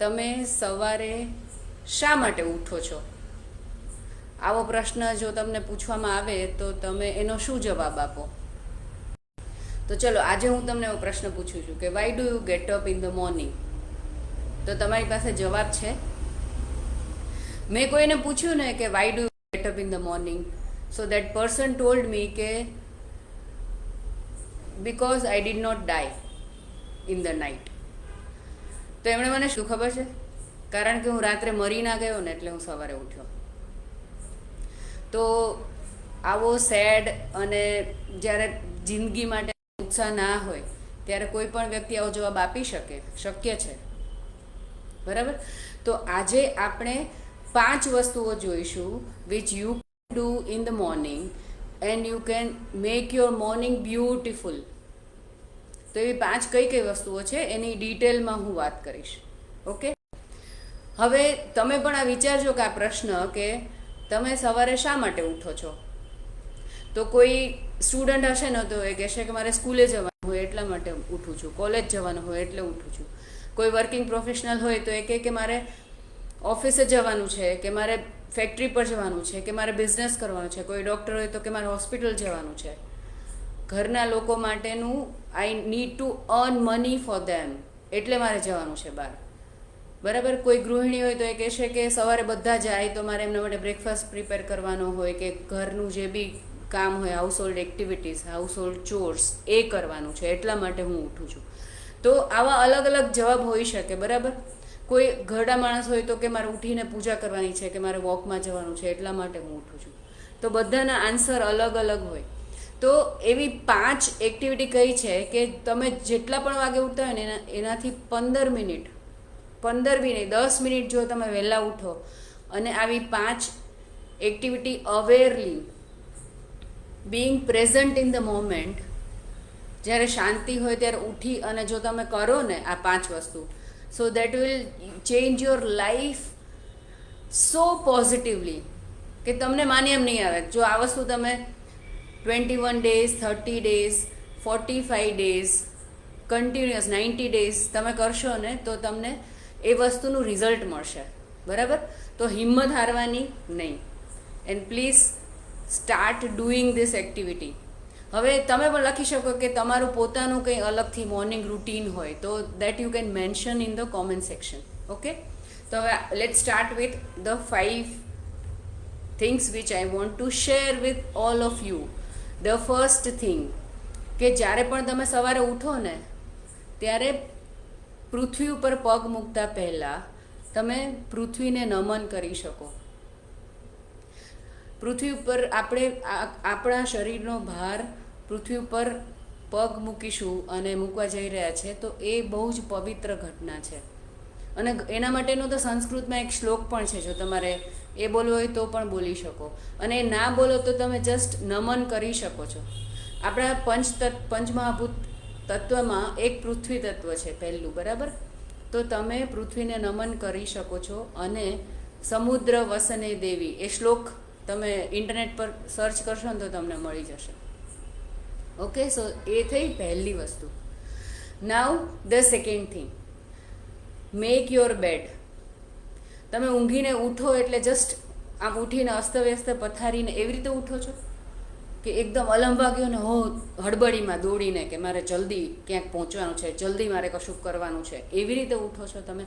તમે સવારે શા માટે ઉઠો છો? આવો પ્રશ્ન જો તમને પૂછવામાં આવે તો તમે એનો શું જવાબ આપો? તો ચલો, આજે હું તમને એવો પ્રશ્ન પૂછું છું કે why do you get up in the morning તો તમારી પાસે જવાબ છે. મેં કોઈને પૂછ્યું ને કે why do get up in the morning so that person told me કે because I did not die in the night તો એમણે મને શું ખબર છે? કારણ કે હું રાત્રે મરી ના ગયો ને એટલે હું સવારે ઉઠ્યો. તો આવો સેડ અને જ્યારે જિંદગી માટે ઉત્સાહ ના હોય, ત્યારે કોઈ પણ વ્યક્તિ આવો જવાબ આપી શકે, શક્ય છે. બરાબર? તો આજે આપણે પાંચ વસ્તુઓ જોઈશું which you do in the morning and you can make your morning beautiful તો એવી પાંચ કઈ કઈ વસ્તુઓ છે એની ડિટેલમાં હું વાત કરીશ. ઓકે? હવે તમે પણ આ વિચારજો કે આ પ્રશ્ન કે તમે સવારે શા માટે ઉઠો છો? તો કોઈ સ્ટુડન્ટ હશે ને તો એ કહેશે કે મારે સ્કૂલે જવાનું હોય એટલા માટે ઉઠું છું, કોલેજ જવાનું હોય એટલે ઉઠું છું. કોઈ વર્કિંગ પ્રોફેશનલ હોય તો એ કહે કે મારે ઓફિસે જવાનું છે, કે મારે ફેક્ટરી પર જવાનું છે, કે મારે બિઝનેસ કરવાનું છે, કોઈ ડૉક્ટર હોય તો કે મારે હોસ્પિટલ જવાનું છે. ઘરના લોકો માટેનું I need to earn money for them એટલે મારે જવાનું છે બહાર. બરાબર? કોઈ ગૃહિણી હોય તો એ કહેશે કે સવારે બધા જાય તો મારે એમના માટે બ્રેકફાસ્ટ પ્રિપેર કરવાનો હોય કે ઘરનું જે બી કામ હોય household activities household chores એ કરવાનું છે. એટલા માટે હું ઉઠું છું. તો આવા અલગ અલગ જવાબ હોઈ શકે, બરાબર? કોઈ ઘરડા માણસ હોય તો કે મારે ઉઠીને પૂજા કરવાની છે કે મારે વોકમાં જવાનું છે, એટલા માટે હું ઉઠું છું. તો બધાના આન્સર અલગ અલગ હોય. તો એવી પાંચ એક્ટિવિટી કઈ છે કે તમે જેટલા પણ વાગે ઉઠતા હોય ને એના, એનાથી પંદર મિનિટ પંદર મિનિટ, દસ મિનિટ જો તમે વહેલા ઉઠો અને આવી પાંચ activity awarely being present in the moment જ્યારે શાંતિ હોય ત્યારે ઉઠી અને જો તમે કરો ને આ પાંચ વસ્તુ so that will change your life so positively કે તમને માન્ય એમ નહીં આવે. જો આ વસ્તુ તમે twenty one days thirty days forty five days continuous ninety days તમે કરશો ને તો તમને એ વસ્તુનું રિઝલ્ટ મળશે. બરાબર? તો હિંમત હારવાની નહીં. And please start doing this activity હવે તમે પણ લખી શકો કે તમારું પોતાનું કંઈ અલગથી મોર્નિંગ રૂટીન હોય તો that you can mention in the comment section okay તો હવે let start with the five things which I want to share with all of you the first thing કે જ્યારે પણ તમે સવારે ઉઠો ને, ત્યારે પૃથ્વી ઉપર પગ મૂકતા પહેલાં તમે પૃથ્વીને નમન કરી શકો. પૃથ્વી ઉપર આપણે આપણા શરીરનો ભાર પૃથ્વી ઉપર પગ મૂકીશું અને મૂકવા જઈ રહ્યા છે, તો એ બહુ જ પવિત્ર ઘટના છે. અને એના માટેનો તો સંસ્કૃતમાં એક શ્લોક પણ છે, જો તમારે એ બોલવો હોય તો પણ બોલી શકો. અને એ ના બોલો તો તમે જસ્ટ નમન કરી શકો છો. આપણા પંચ પંચમહાભૂત તત્વમાં એક પૃથ્વી તત્વ છે પહેલું, બરાબર? તો તમે પૃથ્વીને નમન કરી શકો છો અને સમુદ્ર વસને દેવી, એ શ્લોક તમે ઇન્ટરનેટ પર સર્ચ કરશો ને તો તમને મળી જશે. ઓકે સો એ થઈ પહેલી વસ્તુ. Now the second thing make your bed તમે ઊંઘીને ઉઠો એટલે જસ્ટ આમ ઉઠીને અસ્તવ્યસ્ત પથારીને એવી રીતે ઉઠો છો કે એકદમ અલંબા ગયો ને હો, હડબડીમાં દોડીને કે મારે જલ્દી ક્યાંક પહોંચવાનું છે, જલ્દી મારે કશું કરવાનું છે, એવી રીતે ઉઠો છો તમે?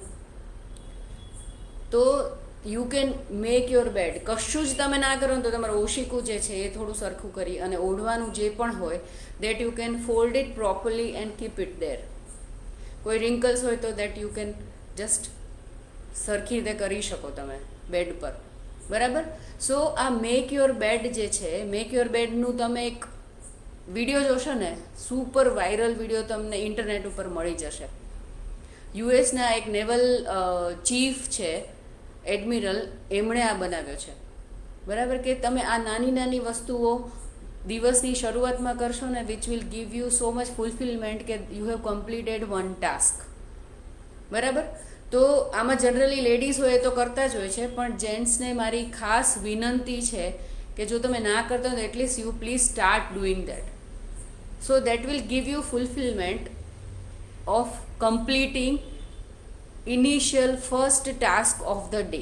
તો you can make your bed કશું જ તમે ના કરો ને તો તમારું ઓશિકું જે છે, એ થોડું સરખું કરી અને ઓઢવાનું જે પણ હોય that you can fold it properly and keep it there કોઈ રિંકલ્સ હોય તો દેટ યુ કેન જસ્ટ સરખી રીતે કરી શકો તમે બેડ પર. બરાબર? સો આ મેક યોર બેડ જે છે મેક યોર બેડનું તમે એક વીડિયો જોશો ને સુપર વાયરલ વીડિયો તમને ઇન્ટરનેટ ઉપર મળી જશે. યુએસના એક નેવલ ચીફ છે એડમિરલ એમણે આ બનાવ્યો છે. બરાબર? કે તમે આ નાની નાની વસ્તુઓ દિવસની શરૂઆતમાં કરશો ને which will give you so much fulfilment કે you have completed one task બરાબર? તો આમાં જનરલી લેડીઝ હોય તો કરતા જ હોય છે, પણ જેન્ટ્સને મારી ખાસ વિનંતી છે કે જો તમે ના કરતા હો તો at least you please start doing that so that will give you fulfilment of completing initial first task of the day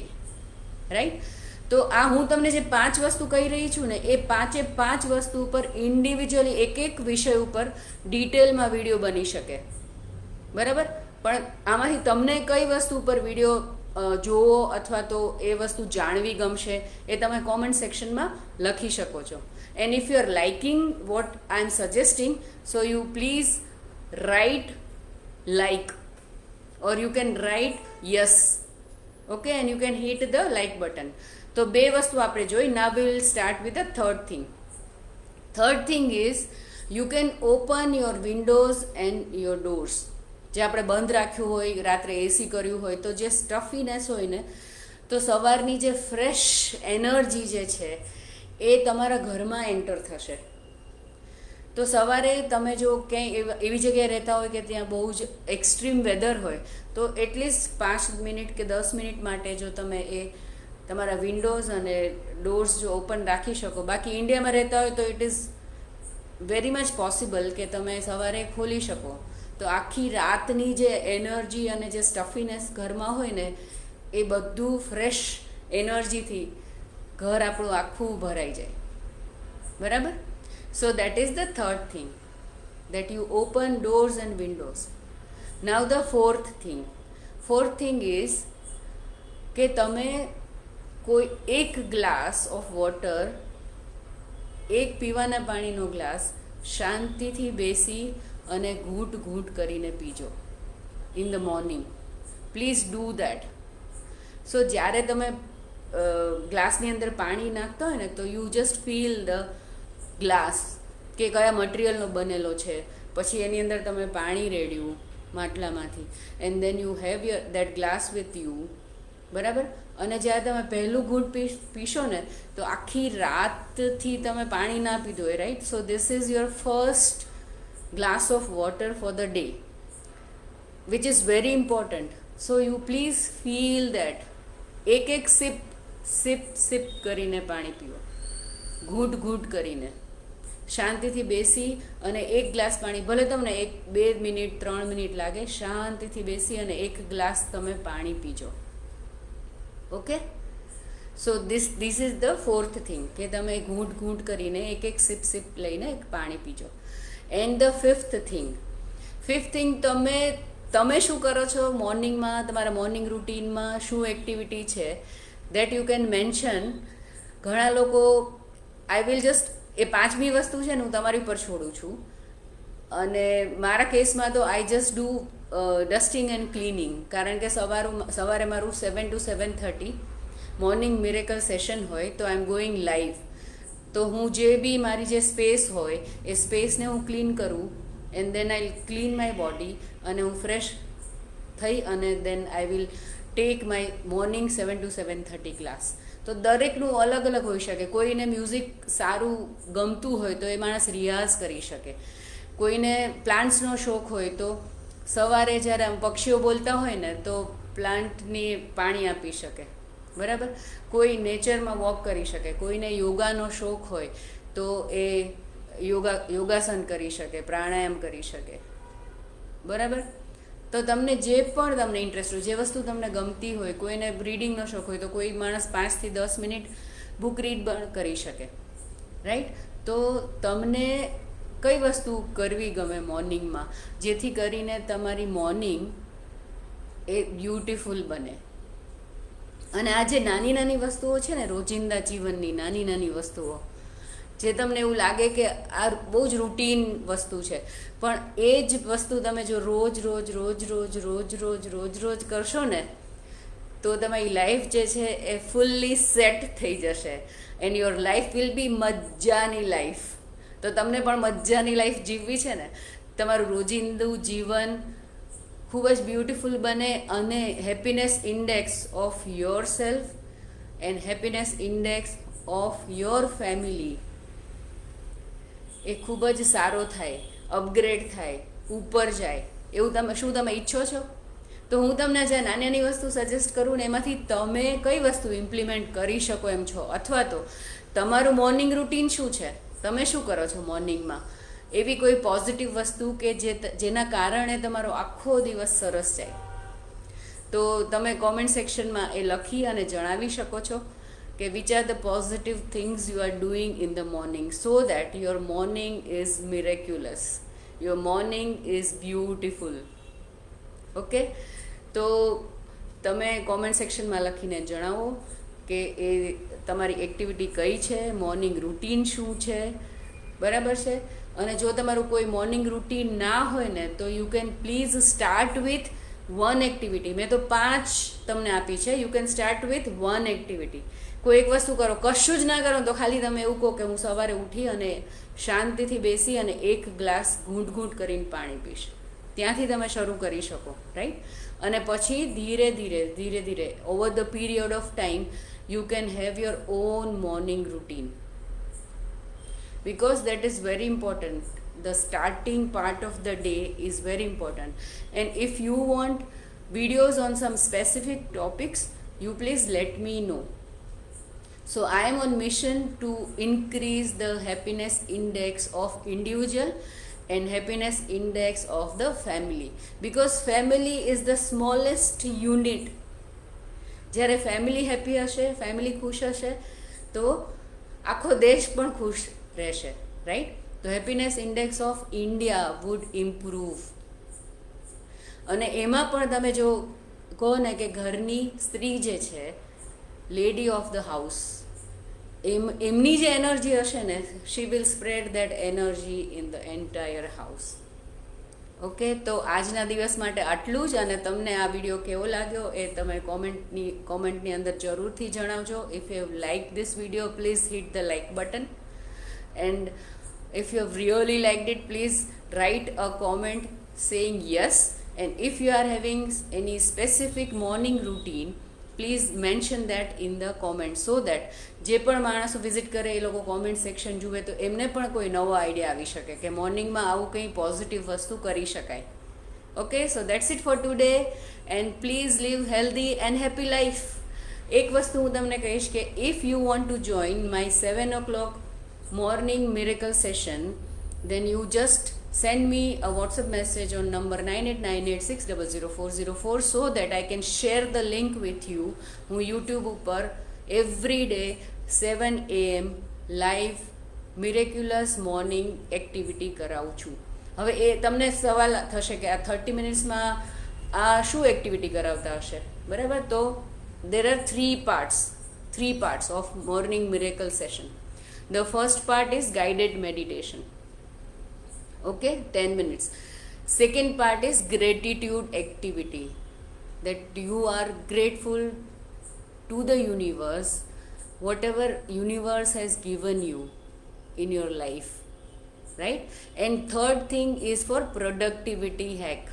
right તો આ હું તમને જે પાંચ વસ્તુ કહી રહી છું ને, એ પાંચે પાંચ વસ્તુ ઉપર ઇન્ડિવિજ્યુઅલી એક એક વિષય ઉપર ડિટેલમાં વીડિયો બની શકે. બરાબર? પણ આમાંથી તમને કઈ વસ્તુ ઉપર વીડિયો જોવો અથવા તો એ વસ્તુ જાણવી ગમશે એ તમે કોમેન્ટ સેક્શનમાં લખી શકો છો. And if you are liking what I am suggesting so you please write like or you can write yes okay and you can hit the like button તો બે વસ્તુ આપણે જોઈ. ના will start with the third thing third thing is you can open your windows and your doors જે આપણે બંધ રાખ્યું હોય, રાત્રે એસી કર્યું હોય, તો જે સ્ટફીનેસ હોય ને, તો સવારની જે ફ્રેશ એનર્જી જે છે, એ તમારા ઘરમાં એન્ટર થશે. તો સવારે તમે જો ક્યાંય એવી જગ્યાએ રહેતા હોય કે ત્યાં બહુ જ એક્સ્ટ્રીમ વેધર હોય, તો એટલીસ્ટ પાંચ મિનિટ કે દસ મિનિટ માટે જો તમે એ તમારા વિન્ડોઝ અને ડોર્સ જો ઓપન રાખી શકો. બાકી ઇન્ડિયામાં રહેતા હોય તો it is very much possible કે તમે સવારે ખોલી શકો. તો આખી રાતની જે એનર્જી અને જે સ્ટફીનેસ ઘરમાં હોય ને, એ બધું ફ્રેશ એનર્જીથી ઘર આપણું આખું ભરાઈ જાય. બરાબર? So that is the third thing that you open doors and windows now the fourth thing fourth thing is કે તમે કોઈ એક ગ્લાસ ઓફ વોટર એક પીવાના પાણીનો ગ્લાસ શાંતિથી બેસી અને ઘૂંટ ઘૂંટ કરીને પીજો. In the morning please do that so જ્યારે તમે ગ્લાસની અંદર પાણી નાખતા હોય ને, તો you just feel the glass કે કયા મટીરિયલનો બનેલો છે. પછી એની અંદર તમે પાણી રેડ્યું માટલામાંથી. And then you have your that glass with you બરાબર? અને જ્યારે તમે પહેલું ઘૂંટ પી પીશો ને, તો આખી રાતથી તમે પાણી ના પીધું હોય right so this is your first glass of water for the day which is very important. So you please feel that. એક એક સિપ સિપ સિપ કરીને પાણી પીવો ઘૂંટ ઘૂંટ કરીને. શાંતિથી બેસી અને એક ગ્લાસ પાણી, ભલે તમને એક, બે મિનિટ, ત્રણ મિનિટ લાગે, શાંતિથી બેસી અને એક ગ્લાસ તમે પાણી પીજો. Okay so this this is the fourth thing કે તમે ઘૂંટ ઘૂંટ કરીને એક એક સિપ સિપ લઈને એક પાણી પીજો. And the fifth thing fifth thing તમે તમે શું કરો છો મોર્નિંગમાં તમારા મોર્નિંગ રૂટીનમાં શું એક્ટિવિટી છે? દેટ યુ કેન મેન્શન ઘણા લોકો આઈ વિલ જસ્ટ એ પાંચમી વસ્તુ છે ને હું તમારી પર છોડું છું. અને મારા કેસમાં તો I just do dusting and cleaning કારણ કે સવારું, સવારે મારું seven to seven thirty morning miracle session હોય તો આઈ એમ ગોઈંગ લાઈવ તો હું જે બી મારી જે સ્પેસ હોય, એ સ્પેસને હું ક્લીન કરું and then I clean my body અને હું ફ્રેશ થઈ અને then I will take my morning seven to seven thirty class તો દરેકનું અલગ અલગ હોઈ શકે. કોઈને મ્યુઝિક સારું ગમતું હોય તો એ માણસ રિયાઝ કરી શકે. કોઈને પ્લાન્ટ્સનો શોખ હોય તો સવારે જ્યારે પક્ષીઓ બોલતા હોય ને, તો પ્લાન્ટની પાણી આપી શકે. બરાબર? કોઈ નેચરમાં વોક કરી શકે, કોઈને યોગાનો શોખ હોય, તો એ યોગા, યોગાસન કરી શકે, પ્રાણાયામ કરી શકે. બરાબર? તો તમને જે પણ તમને ઇન્ટરેસ્ટ હોય, જે વસ્તુ તમને ગમતી હોય, કોઈને રીડિંગનો શોખ હોય, તો કોઈ માણસ પાંચથી દસ મિનિટ બુક રીડ પણ કરી શકે. રાઈટ તો તમને કઈ વસ્તુ કરવી ગમે મોર્નિંગમાં જેથી કરીને તમારી મોર્નિંગ એ બ્યુટિફુલ બને. અને આ જે નાની નાની વસ્તુઓ છે ને, રોજિંદા જીવનની નાની નાની વસ્તુઓ, જે તમને એવું લાગે કે આ બહુ જ રૂટીન વસ્તુ છે. પણ એ જ વસ્તુ તમે જો રોજ રોજ રોજ રોજ રોજ રોજ રોજ રોજ કરશો ને, તો તમારી લાઈફ જે છે એ ફૂલ્લી સેટ થઈ જશે. And your life will be મજાની લાઈફ તો તમને પણ મજાની લાઈફ જીવવી છે ને? તમારું રોજિંદુ જીવન ખૂબ જ બ્યુટિફુલ બને અને happiness index of yourself and happiness index of your family એ ખૂબ જ સારો થાય અપગ્રેડ થાય, ઉપર જાય. એવું તમે, શું તમે ઈચ્છો છો? તો હું તમને જે નાની નાની વસ્તુ સજેસ્ટ કરું ને એમાંથી તમે કઈ વસ્તુ ઇમ્પ્લિમેન્ટ કરી શકો એમ છો? અથવા તો તમારું મોર્નિંગ રૂટીન શું છે? તમે શું કરો છો મોર્નિંગમાં એવી કોઈ પોઝિટિવ વસ્તુ કે જે જેના કારણે તમારો આખો દિવસ સરસ જાય. તો તમે કોમેન્ટ સેક્શનમાં એ લખી અને જણાવી શકો છો કે which are the positive things you are doing in the morning so that your morning is miraculous your morning is beautiful okay તો તમે કોમેન્ટ સેક્શનમાં લખીને જણાવો કે એ તમારી એક્ટિવિટી કઈ છે? મોર્નિંગ રૂટીન શું છે? બરાબર છે? અને જો તમારું કોઈ મોર્નિંગ રૂટીન ના હોય ને, તો you can please start with one activity મેં તો પાંચ તમને આપી છે. You can start with one activity કોઈ એક વસ્તુ કરો. કશું જ ના કરો તો ખાલી તમે એવું કહો કે હું સવારે ઉઠી અને શાંતિથી બેસી અને એક ગ્લાસ ઘૂંટ ઘૂંટ કરીને પાણી પીશ. ત્યાંથી તમે શરૂ કરી શકો રાઈટ અને પછી ધીરે ધીરે ધીરે ધીરે over the period of time you can have your own morning routine because that is very important the starting part of the day is very important and if you want videos on some specific topics you please let me know so i am on mission to increase the happiness index of individual and happiness index of the family because family is the smallest unit જ્યારે family happy હશે family ખુશ હશે તો આખો દેશ પણ ખુશ રહેશે રાઈટ તો happiness index of India would improve અને એમાં પણ તમે જો કહો ને કે ઘરની સ્ત્રી જે છે લેડી ઓફ ધ હાઉસ એમ, એમની જે એનર્જી હશે ને she will spread that energy in the entire house okay તો આજના દિવસ માટે આટલું જ અને તમને આ વીડિયો કેવો લાગ્યો એ તમે કોમેન્ટની કોમેન્ટની અંદર જરૂરથી જણાવજો. If you like this video please hit the like button and if you have really liked it please write a comment saying yes and if you are having any specific morning routine please mention that in the comment so that જે પણ માણસો visit કરે એ લોકો comment section જુએ તો એમને પણ કોઈ નવો આઈડિયા આવી શકે કે મોર્નિંગમાં આવું કંઈ પોઝિટિવ વસ્તુ કરી શકાય okay so that's it for today and please live healthy and happy life એક વસ્તુ હું તમને કહીશ કે if you want to join my seven o'clock morning miracle session then you just send me a whatsapp message on number 9898600404 so that i can share the link with you હું youtube ઉપર every day 7 am live miraculous morning activity કરાવું છું હવે એ તમને સવાલ થશે કે આ થર્ટી મિનિટ્સમાં આ શું એક્ટિવિટી કરાવતા હશે બરાબર તો there are three parts three parts of morning miracle session The first part is guided meditation. Okay, 10 minutes. Second part is gratitude activity. That you are grateful to the universe, whatever universe has given you in your life. Right? And third thing is for productivity hack.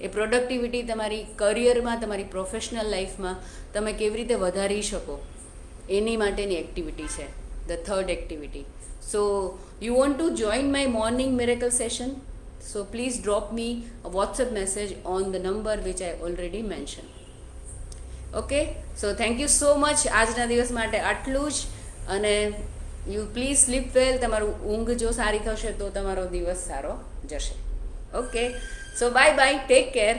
એ productivity તમારી કરિયરમાં તમારી professional લાઈફમાં તમે કેવી રીતે વધારી શકો એની માટેની એક્ટિવિટી છે the third activity. So, you want to join my morning miracle session? So, please drop me a WhatsApp message on the number which I already mentioned. Okay so thank you so much આજના દિવસ માટે આટલું જ અને you please slip વેલ તમારું ઊંઘ જો સારી થશે તો તમારો દિવસ સારો જશે okay so bye bye take care